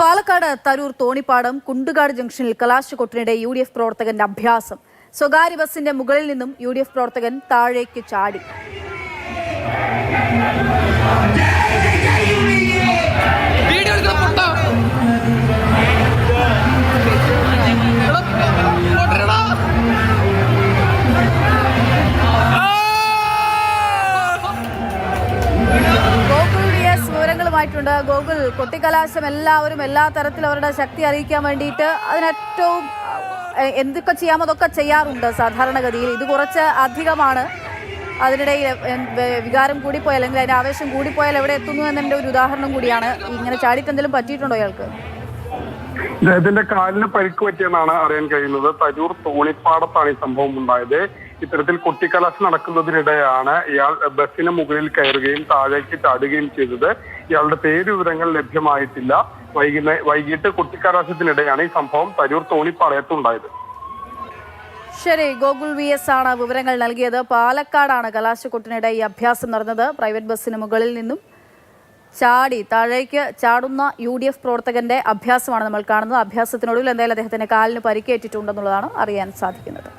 പാലക്കാട് തരൂർ തോണിപ്പാടം കുണ്ടുകാട് ജംഗ്ഷനിൽ കലാശക്കൊട്ടിനിടെ U D F പ്രവർത്തകന്റെ അഭ്യാസം. സ്വകാര്യ ബസിന്റെ മുകളിൽ നിന്നും യു ഡി എഫ് പ്രവർത്തകൻ താഴേക്ക് ചാടി. എസ് വിവരങ്ങളുമായിട്ടുണ്ട് ഗോകുൽ കൊട്ടിക്കലാശം എല്ലാവരും എല്ലാ തരത്തിൽ അവരുടെ ശക്തി അറിയിക്കാൻ വേണ്ടിയിട്ട് അതിനേറ്റവും എന്തൊക്കെ ചെയ്യാമോ അതൊക്കെ ചെയ്യാറുണ്ട് സാധാരണഗതിയിൽ. ഇത് കുറച്ച് അധികമാണ്. അതിനിടയിൽ വികാരം കൂടിപ്പോയാൽ അല്ലെങ്കിൽ അതിന്റെ ആവേശം കൂടിപ്പോയാൽ എവിടെ എത്തുന്നു എന്നതിന്റെ ഒരു ഉദാഹരണം കൂടിയാണ്. ഇങ്ങനെ ചാടിയിട്ടെന്തെങ്കിലും പറ്റിയിട്ടുണ്ടോ ഇയാൾക്ക്? ഇദ്ദേഹത്തിന്റെ കാലിന് പരിക്ക് പറ്റിയെന്നാണ് അറിയാൻ കഴിയുന്നത്. തരൂർ തോണിപ്പാടത്താണ് ഈ സംഭവം ഉണ്ടായത്. ഇത്തരത്തിൽ കൊട്ടിക്കലാശം നടക്കുന്നതിനിടെയാണ് ഇയാൾ ബസ്സിന് മുകളിൽ കയറുകയും താഴേക്ക് ചാടുകയും ചെയ്തത്. ഇയാളുടെ പേര് വിവരങ്ങൾ ലഭ്യമായിട്ടില്ല. വൈകുന്നേ വൈകിട്ട് കൊട്ടിക്കലാശത്തിനിടെയാണ് ഈ സംഭവം തരൂർ തോണിപ്പാളയത്തുണ്ടായത് ശരി ഗോകുൽ വി എസ് ആണ് വിവരങ്ങൾ നൽകിയത്. പാലക്കാടാണ് കലാശക്കൊട്ടിനിടെ ഈ അഭ്യാസം നടന്നത്. പ്രൈവറ്റ് ബസ്സിന് മുകളിൽ നിന്നും ചാടി താഴേക്ക് ചാടുന്ന യു ഡി എഫ് പ്രവർത്തകന്റെ അഭ്യാസമാണ് നമ്മൾ കാണുന്നത്. അഭ്യാസത്തിനൊടുവിൽ എന്തായാലും അദ്ദേഹത്തിന്റെ കാലിന് പരിക്കേറ്റിട്ടുണ്ടെന്നുള്ളതാണ് അറിയാൻ സാധിക്കുന്നത്.